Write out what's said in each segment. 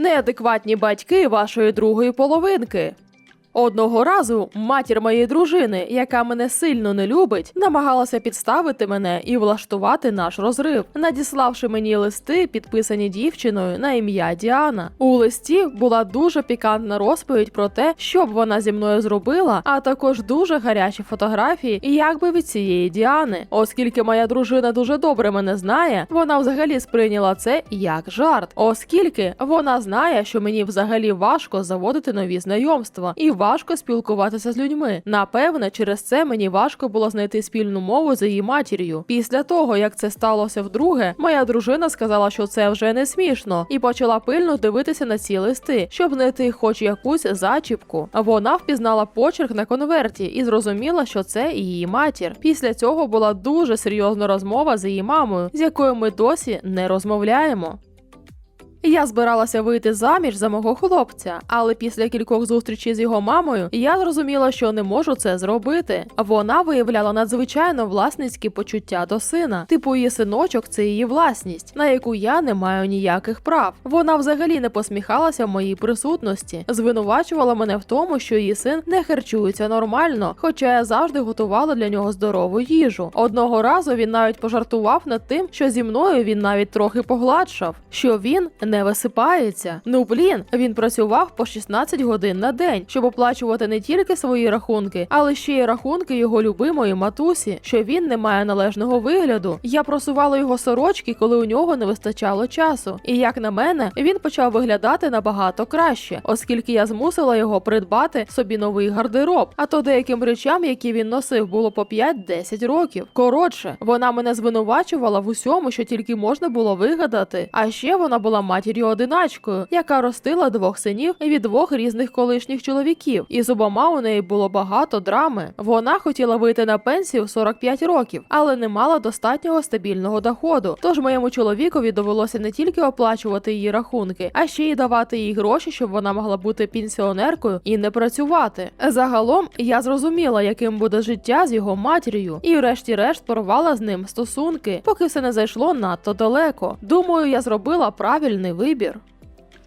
Неадекватні батьки вашої другої половинки. Одного разу матір моєї дружини, яка мене сильно не любить, намагалася підставити мене і влаштувати наш розрив, надіславши мені листи, підписані дівчиною на ім'я Діана. У листі була дуже пікантна розповідь про те, що б вона зі мною зробила, а також дуже гарячі фотографії, якби від цієї Діани. Оскільки моя дружина дуже добре мене знає, вона взагалі сприйняла це як жарт, оскільки вона знає, що мені взагалі важко заводити нові знайомства і важко спілкуватися з людьми. Напевне, через це мені важко було знайти спільну мову з її матір'ю. Після того, як це сталося вдруге, моя дружина сказала, що це вже не смішно, і почала пильно дивитися на ці листи, щоб знайти хоч якусь зачіпку. Вона впізнала почерк на конверті і зрозуміла, що це її матір. Після цього була дуже серйозна розмова з її мамою, з якою ми досі не розмовляємо. Я збиралася вийти заміж за мого хлопця, але після кількох зустрічей з його мамою я зрозуміла, що не можу це зробити. Вона виявляла надзвичайно власницькі почуття до сина. Типу, її синочок це її власність, на яку я не маю ніяких прав. Вона взагалі не посміхалася в моїй присутності, звинувачувала мене в тому, що її син не харчується нормально, хоча я завжди готувала для нього здорову їжу. Одного разу він навіть пожартував над тим, що зі мною він навіть трохи погладшав, що він не висипається. Ну блін, він працював по 16 годин на день, щоб оплачувати не тільки свої рахунки, але ще й рахунки його любимої матусі, що він не має належного вигляду. Я просувала його сорочки, коли у нього не вистачало часу. І як на мене, він почав виглядати набагато краще, оскільки я змусила його придбати собі новий гардероб. А то деяким речам, які він носив, було по 5-10 років. Коротше, вона мене звинувачувала в усьому, що тільки можна було вигадати. А ще вона була матір'ю одиначкою, яка ростила двох синів від двох різних колишніх чоловіків. І з обома у неї було багато драми. Вона хотіла вийти на пенсію в 45 років, але не мала достатнього стабільного доходу. Тож моєму чоловікові довелося не тільки оплачувати її рахунки, а ще й давати їй гроші, щоб вона могла бути пенсіонеркою і не працювати. Загалом я зрозуміла, яким буде життя з його матір'ю, і врешті-решт порвала з ним стосунки, поки все не зайшло надто далеко. Думаю, я зробила правильний вибір.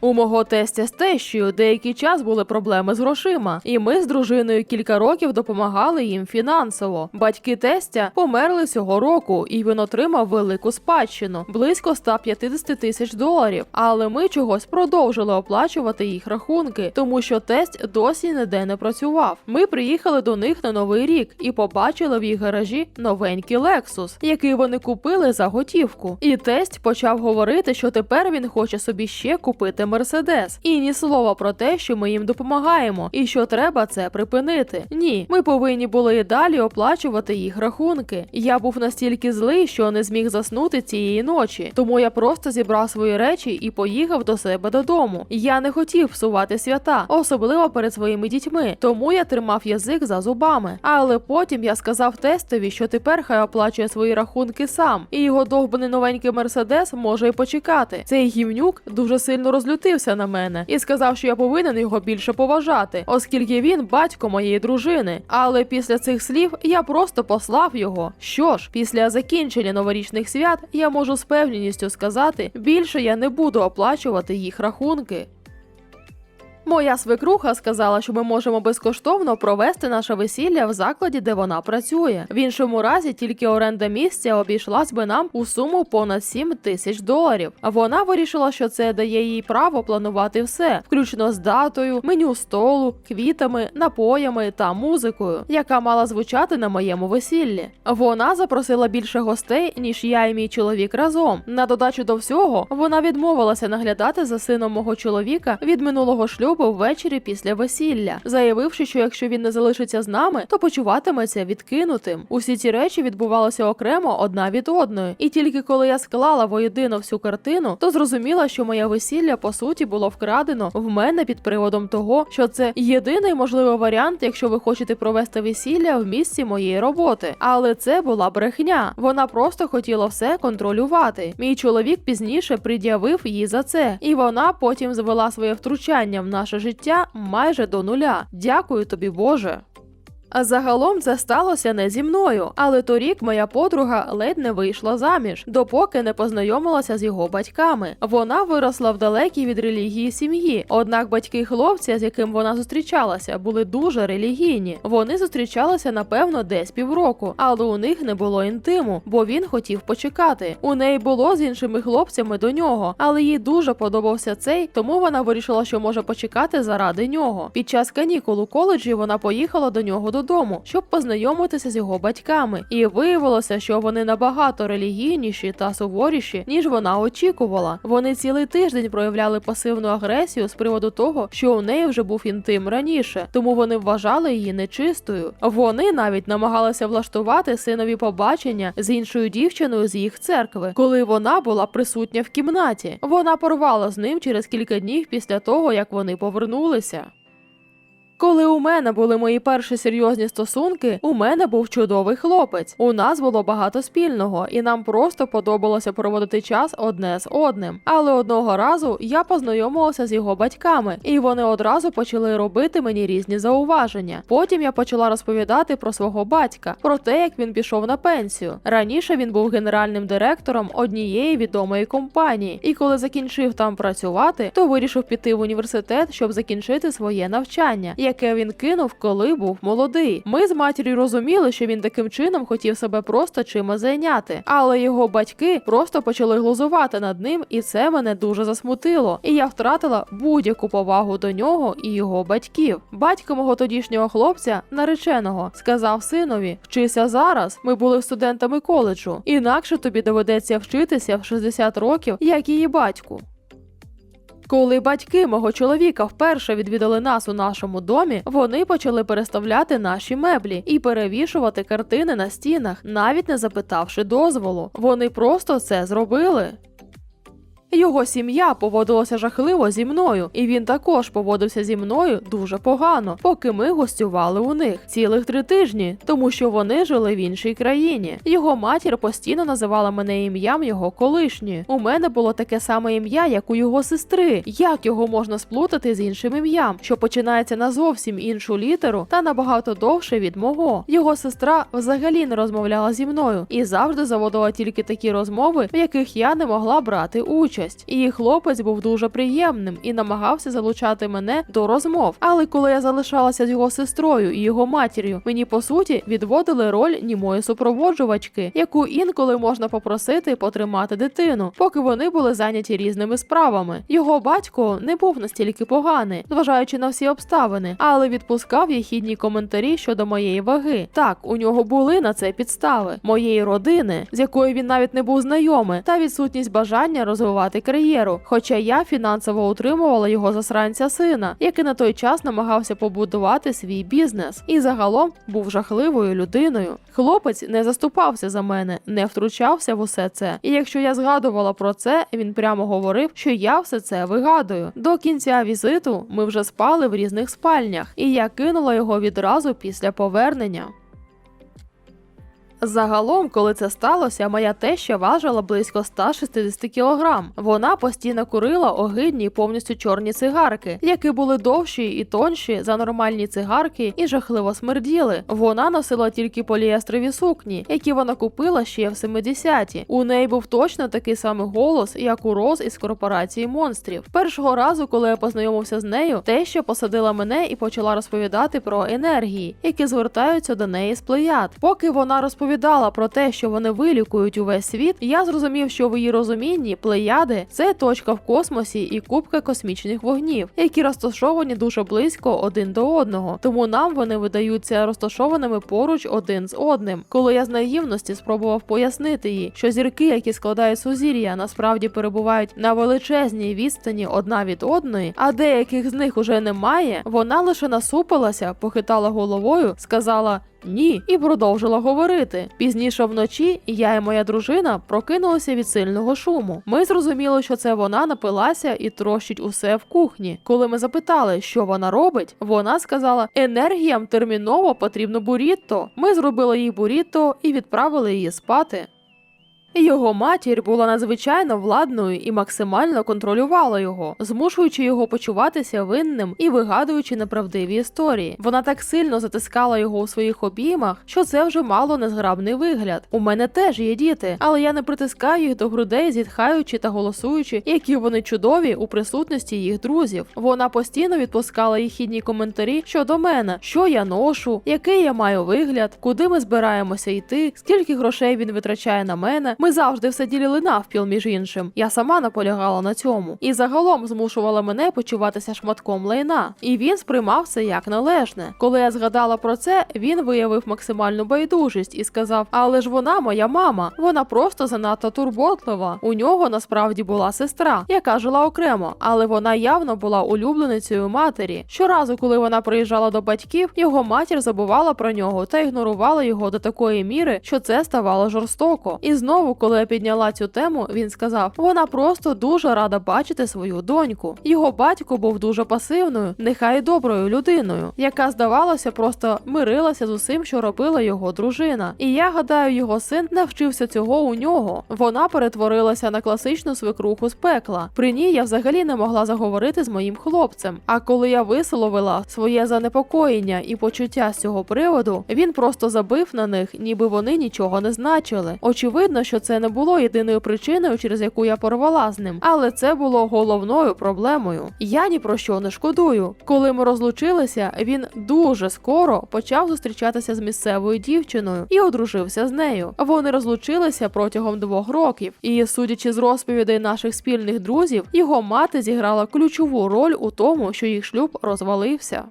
У мого тестя з тещою деякий час були проблеми з грошима, і ми з дружиною кілька років допомагали їм фінансово. Батьки тестя померли цього року, і він отримав велику спадщину близько 150 тисяч доларів. Але ми чогось продовжили оплачувати їх рахунки, тому що тесть досі ніде не працював. Ми приїхали до них на новий рік і побачили в їх гаражі новенький Lexus, який вони купили за готівку. І тесть почав говорити, що тепер він хоче собі ще купити Мерседес. І ні слова про те, що ми їм допомагаємо, і що треба це припинити. Ні, ми повинні були і далі оплачувати їх рахунки. Я був настільки злий, що не зміг заснути цієї ночі, тому я просто зібрав свої речі і поїхав до себе додому. Я не хотів псувати свята, особливо перед своїми дітьми, тому я тримав язик за зубами. Але потім я сказав тестові, що тепер хай оплачує свої рахунки сам, і його довбаний новенький мерседес може й почекати. Цей гівнюк дуже сильно розлютився на мене і сказав, що я повинен його більше поважати, оскільки він батько моєї дружини. Але після цих слів я просто послав його. Що ж, після закінчення новорічних свят я можу з певністю сказати, більше я не буду оплачувати їх рахунки. Моя свекруха сказала, що ми можемо безкоштовно провести наше весілля в закладі, де вона працює. В іншому разі тільки оренда місця обійшлась би нам у суму понад 7 тисяч доларів. Вона вирішила, що це дає їй право планувати все, включно з датою, меню столу, квітами, напоями та музикою, яка мала звучати на моєму весіллі. Вона запросила більше гостей, ніж я і мій чоловік разом. На додачу до всього, вона відмовилася наглядати за сином мого чоловіка від минулого шлюбу ввечері після весілля, заявивши, що якщо він не залишиться з нами, то почуватиметься відкинутим. Усі ці речі відбувалися окремо одна від одної, і тільки коли я склала воєдино всю картину, то зрозуміла, що моє весілля по суті було вкрадено в мене під приводом того, що це єдиний можливий варіант, якщо ви хочете провести весілля в місці моєї роботи. Але це була брехня. Вона просто хотіла все контролювати. Мій чоловік пізніше пред'явив їй за це, і вона потім звела своє втручання в наше життя майже до нуля. Дякую тобі, Боже. А загалом це сталося не зі мною, але торік моя подруга ледь не вийшла заміж, допоки не познайомилася з його батьками. Вона виросла в далекій від релігії сім'ї. Однак батьки хлопця, з яким вона зустрічалася, були дуже релігійні. Вони зустрічалися напевно десь півроку, але у них не було інтиму, бо він хотів почекати. У неї було з іншими хлопцями до нього, але їй дуже подобався цей, тому вона вирішила, що може почекати заради нього. Під час канікул у коледжі вона поїхала до нього додому, щоб познайомитися з його батьками, і виявилося, що вони набагато релігійніші та суворіші, ніж вона очікувала. Вони цілий тиждень проявляли пасивну агресію з приводу того, що у неї вже був інтим раніше, тому вони вважали її нечистою. Вони навіть намагалися влаштувати синові побачення з іншою дівчиною з їх церкви, коли вона була присутня в кімнаті. Вона порвала з ним через кілька днів після того, як вони повернулися. Коли у мене були мої перші серйозні стосунки, у мене був чудовий хлопець. У нас було багато спільного, і нам просто подобалося проводити час одне з одним. Але одного разу я познайомилася з його батьками, і вони одразу почали робити мені різні зауваження. Потім я почала розповідати про свого батька, про те, як він пішов на пенсію. Раніше він був генеральним директором однієї відомої компанії, і коли закінчив там працювати, то вирішив піти в університет, щоб закінчити своє навчання яке він кинув, коли був молодий. Ми з матір'ю розуміли, що він таким чином хотів себе просто чимось зайняти, але його батьки просто почали глузувати над ним, і це мене дуже засмутило. І я втратила будь-яку повагу до нього і його батьків. Батько мого тодішнього хлопця, нареченого, сказав синові: вчися зараз. Ми були студентами коледжу, інакше тобі доведеться вчитися в 60 років, як її батьку. Коли батьки мого чоловіка вперше відвідали нас у нашому домі, вони почали переставляти наші меблі і перевішувати картини на стінах, навіть не запитавши дозволу. Вони просто це зробили. Його сім'я поводилася жахливо зі мною, і він також поводився зі мною дуже погано, поки ми гостювали у них цілих три тижні, тому що вони жили в іншій країні. Його матір постійно називала мене ім'ям його колишньої. У мене було таке саме ім'я, як у його сестри. Як його можна сплутати з іншим ім'ям, що починається на зовсім іншу літеру та набагато довше від мого. Його сестра взагалі не розмовляла зі мною і завжди заводила тільки такі розмови, в яких я не могла брати участь. І хлопець був дуже приємним і намагався залучати мене до розмов. Але коли я залишалася з його сестрою і його матір'ю, мені по суті відводили роль німої супроводжувачки, яку інколи можна попросити потримати дитину, поки вони були зайняті різними справами. Його батько не був настільки поганий, зважаючи на всі обставини, але відпускав єхідні коментарі щодо моєї ваги. Так, у нього були на це підстави моєї родини, з якою він навіть не був знайомий, та відсутність бажання розвивати кар'єру. Хоча я фінансово утримувала його засранця сина, який на той час намагався побудувати свій бізнес, і загалом був жахливою людиною. Хлопець не заступався за мене, не втручався в усе це. І якщо я згадувала про це, він прямо говорив, що я все це вигадую. До кінця візиту ми вже спали в різних спальнях, і я кинула його відразу після повернення. Загалом, коли це сталося, моя теща важила близько 160 кілограм. Вона постійно курила огидні повністю чорні цигарки, які були довші і тонші за нормальні цигарки і жахливо смерділи. Вона носила тільки поліестрові сукні, які вона купила ще в 70-ті. У неї був точно такий самий голос, як у Роз із корпорації монстрів. Першого разу, коли я познайомився з нею, теща посадила мене і почала розповідати про енергії, які звертаються до неї з плеяд. Поки вона розповідала розповідала про те, що вони вилікують увесь світ, я зрозумів, що в її розумінні плеяди це точка в космосі і кубка космічних вогнів, які розташовані дуже близько один до одного. Тому нам вони видаються розташованими поруч один з одним. Коли я з наївності спробував пояснити їй, що зірки, які складають сузір'я, насправді перебувають на величезній відстані одна від одної, а деяких з них уже немає, вона лише насупилася, похитала головою, сказала. Ні, і продовжила говорити. Пізніше вночі я і моя дружина прокинулися від сильного шуму. Ми зрозуміли, що це вона напилася і трощить усе в кухні. Коли ми запитали, що вона робить, вона сказала: енергіям терміново потрібно бурітто. Ми зробили їй бурітто і відправили її спати. Його матір була надзвичайно владною і максимально контролювала його, змушуючи його почуватися винним і вигадуючи неправдиві історії. Вона так сильно затискала його у своїх обіймах, що це вже мало незграбний вигляд. У мене теж є діти, але я не притискаю їх до грудей, зітхаючи та голосуючи, які вони чудові у присутності їх друзів. Вона постійно відпускала їхідні коментарі щодо мене, що я ношу, який я маю вигляд, куди ми збираємося йти, скільки грошей він витрачає на мене. Ми завжди все ділили навпіл між іншим. Я сама наполягала на цьому. І загалом змушувала мене почуватися шматком лайна. І він сприймав це як належне. Коли я згадала про це, він виявив максимальну байдужість і сказав: Але ж вона моя мама, вона просто занадто турботлива. У нього насправді була сестра, яка жила окремо, але вона явно була улюбленицею матері. Щоразу, коли вона приїжджала до батьків, його матір забувала про нього та ігнорувала його до такої міри, що це ставало жорстоко. І знову, коли я підняла цю тему, він сказав: вона просто дуже рада бачити свою доньку. Його батько був дуже пасивною, нехай доброю людиною, яка здавалося, просто мирилася з усім, що робила його дружина. І я гадаю, його син навчився цього у нього. Вона перетворилася на класичну свекруху з пекла. При ній я взагалі не могла заговорити з моїм хлопцем. А коли я висловила своє занепокоєння і почуття з цього приводу, він просто забив на них, ніби вони нічого не значили. Очевидно, що це не було єдиною причиною, через яку я порвала з ним, але це було головною проблемою. Я ні про що не шкодую. Коли ми розлучилися, він дуже скоро почав зустрічатися з місцевою дівчиною і одружився з нею. Вони розлучилися протягом двох років, і судячи з розповідей наших спільних друзів, його мати зіграла ключову роль у тому, що їх шлюб розвалився.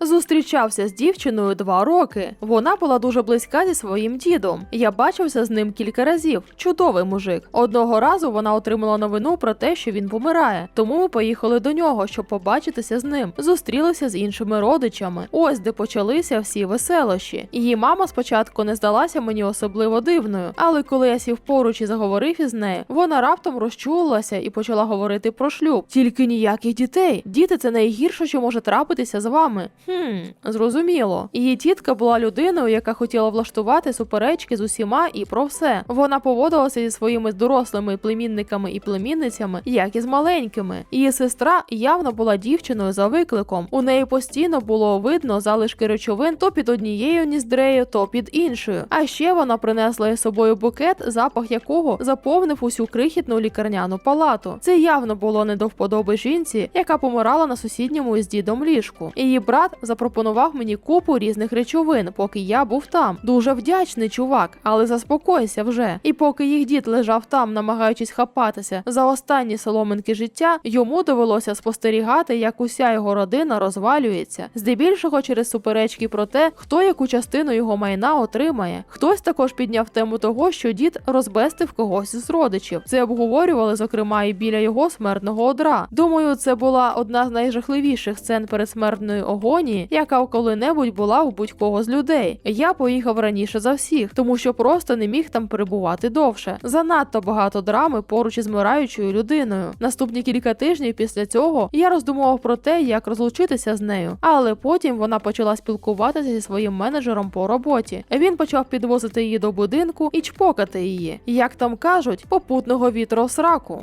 Зустрічався з дівчиною два роки. Вона була дуже близька зі своїм дідом. Я бачився з ним кілька разів. Чудовий мужик. Одного разу вона отримала новину про те, що він помирає. Тому ми поїхали до нього, щоб побачитися з ним. Зустрілися з іншими родичами. Ось де почалися всі веселощі. Її мама спочатку не здалася мені особливо дивною, але коли я сів поруч і заговорив із нею, вона раптом розчулилася і почала говорити про шлюб. Тільки ніяких дітей. Діти це найгірше, що може трапитися з вами. Хм, зрозуміло. Її тітка була людиною, яка хотіла влаштувати суперечки з усіма і про все. Вона поводилася зі своїми дорослими племінниками і племінницями, як і з маленькими. Її сестра явно була дівчиною за викликом. У неї постійно було видно залишки речовин то під однією ніздрею, то під іншою. А ще вона принесла із собою букет, запах якого заповнив усю крихітну лікарняну палату. Це явно було не до вподоби жінці, яка помирала на сусідньому із дідом ліжку. Її брат запропонував мені купу різних речовин, поки я був там. Дуже вдячний чувак, але заспокойся вже. І поки їх дід лежав там, намагаючись хапатися за останні соломинки життя, йому довелося спостерігати, як уся його родина розвалюється, здебільшого через суперечки про те, хто яку частину його майна отримає. Хтось також підняв тему того, що дід розбестив когось з родичів. Це обговорювали, зокрема, і біля його смертного одра. Думаю, це була одна з найжахливіших сцен передсмертної агонії, яка коли-небудь була у будь-кого з людей. Я поїхав раніше за всіх, тому що просто не міг там перебувати довше. Занадто багато драми поруч із вмираючою людиною. Наступні кілька тижнів після цього я роздумував про те, як розлучитися з нею, але потім вона почала спілкуватися зі своїм менеджером по роботі. Він почав підвозити її до будинку і чпокати її, як там кажуть, попутного вітру сраку.